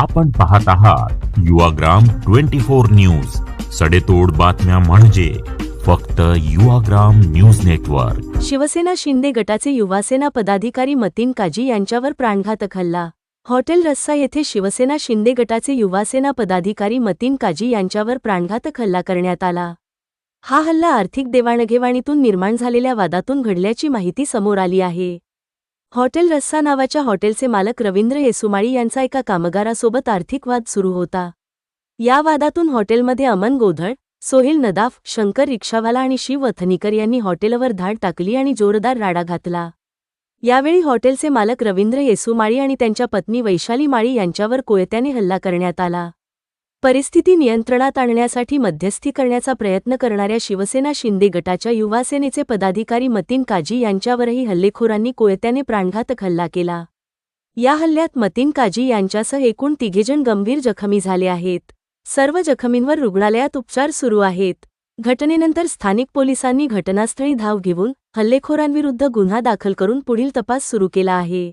आपण पाहत आहात युवाग्राम ट्वेंटी फोर न्यूज. सडेतोड बातम्या म्हणजे फक्त युवाग्राम न्यूज नेटवर्क. शिवसेना शिंदे गटाचे युवासेना पदाधिकारी मतीन काजी यांच्यावर प्राणघातक हल्ला. हॉटेल रस्सा येथे शिवसेना शिंदे गटाचे युवासेना पदाधिकारी मतीन काजी यांच्यावर प्राणघातक हल्ला करण्यात आला. हा हल्ला आर्थिक देवाणघेवाणीतून निर्माण झालेल्या वादातून घडल्याची माहिती समोर आली आहे. हॉटेल रस्सा नावाच्या हॉटेलचे मालक रवींद्र येसुमाळी यांचा एका कामगारासोबत आर्थिक वाद सुरू होता. या वादातून हॉटेलमध्ये अमन गोधळ सोहेल नदाफ शंकर रिक्षावाला आणि शिव वथनीकर यांनी हॉटेलवर धाड टाकली आणि जोरदार राडा घातला. यावेळी हॉटेलचे मालक रवींद्र येसुमाळी आणि त्यांच्या पत्नी वैशाली माळी यांच्यावर कोयत्याने हल्ला करण्यात आला. परिस्थिती नियंत्रणात आणण्यासाठी मध्यस्थी करण्याचा प्रयत्न करणाऱ्या शिवसेना शिंदे गटाच्या युवासेनेचे पदाधिकारी मतीन काजी यांच्यावरही हल्लेखोरांनी कोयत्याने प्राणघातक हल्ला केला. या हल्ल्यात मतीन काजी यांच्यासह एकूण तिघेजण गंभीर जखमी झाले आहेत. सर्व जखमींवर रुग्णालयात उपचार सुरू आहेत. घटनेनंतर स्थानिक पोलिसांनी घटनास्थळी धाव घेऊन हल्लेखोरांविरुद्ध गुन्हा दाखल करून पुढील तपास सुरू केला आहे.